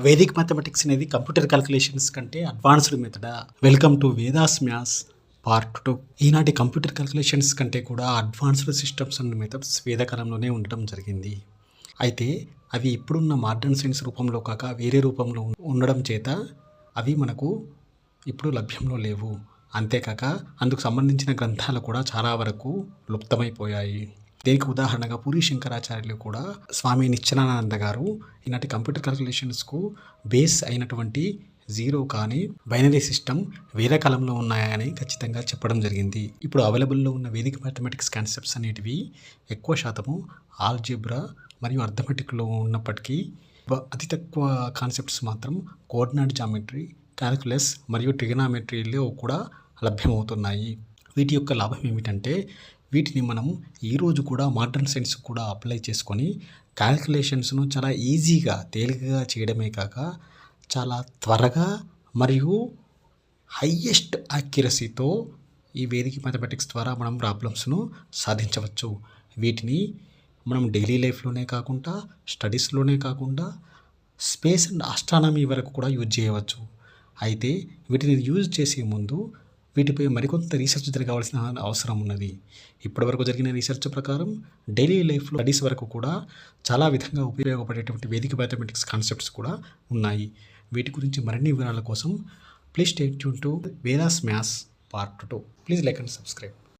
Vedic mathematics అనేది computer calculations కంటే advanced మెథడా welcome to Vedas maths part two ఈనాటి computer calculations కంటే కూడా అడ్వాన్స్డ్ సిస్టమ్స్ అండ్ మెథడ్స్ వేదకాలంలోనే ఉండడం జరిగింది. అయితే అవి ఇప్పుడున్న మోడర్న్ సైన్స్ రూపంలో కాక వేరే రూపంలో ఉండడం చేత అవి మనకు ఇప్పుడు లభ్యంలో లేవు. అంతేకాక అందుకు సంబంధించిన గ్రంథాలు కూడా చాలా వరకు లుప్తమైపోయాయి. దీనికి ఉదాహరణగా పూరి శంకరాచార్యులు కూడా స్వామి నిత్యానంద గారు ఇలాంటి కంప్యూటర్ క్యాలిక్యులేషన్స్కు బేస్ అయినటువంటి జీరో కానీ బైనరీ సిస్టమ్ వేరే కాలంలో ఉన్నాయని ఖచ్చితంగా చెప్పడం జరిగింది. ఇప్పుడు అవైలబుల్లో ఉన్న వేదిక మ్యాథమెటిక్స్ కాన్సెప్ట్స్ అనేటివి ఎక్కువ శాతము ఆల్జిబ్రా మరియు అర్థమెటిక్లో ఉన్నప్పటికీ అతి తక్కువ కాన్సెప్ట్స్ మాత్రం కోఆర్డినేట్ జామెట్రీ క్యాలిక్యులస్ మరియు ట్రిగనామెట్రీలో కూడా లభ్యమవుతున్నాయి. వీటి యొక్క లాభం ఏమిటంటే వీటిని మనం ఈరోజు కూడా మోడర్న్ సైన్స్ కూడా అప్లై చేసుకొని క్యాలిక్యులేషన్స్ను చాలా ఈజీగా తేలికగా చేయడమే కాక చాలా త్వరగా మరియు హయ్యెస్ట్ యాక్యురసీతో ఈ వేదిక మ్యాథమెటిక్స్ ద్వారా మనం ప్రాబ్లమ్స్ను సాధించవచ్చు. వీటిని మనం డైలీ లైఫ్లోనే కాకుండా స్టడీస్లోనే కాకుండా స్పేస్ అండ్ ఆస్ట్రానమీ వరకు కూడా యూజ్ చేయవచ్చు. అయితే వీటిని యూజ్ చేసే ముందు వీటిపై మరికొంత రీసెర్చ్ జరగవలసిన అవసరం ఉన్నది. ఇప్పటివరకు జరిగిన రీసెర్చ్ ప్రకారం డైలీ లైఫ్లో స్టడీస్ వరకు కూడా చాలా విధంగా ఉపయోగపడేటువంటి వేదిక మ్యాథమెటిక్స్ కాన్సెప్ట్స్ కూడా ఉన్నాయి. వీటి గురించి మరిన్ని వివరాల కోసం please stay tuned to Vedas maths part two please like and subscribe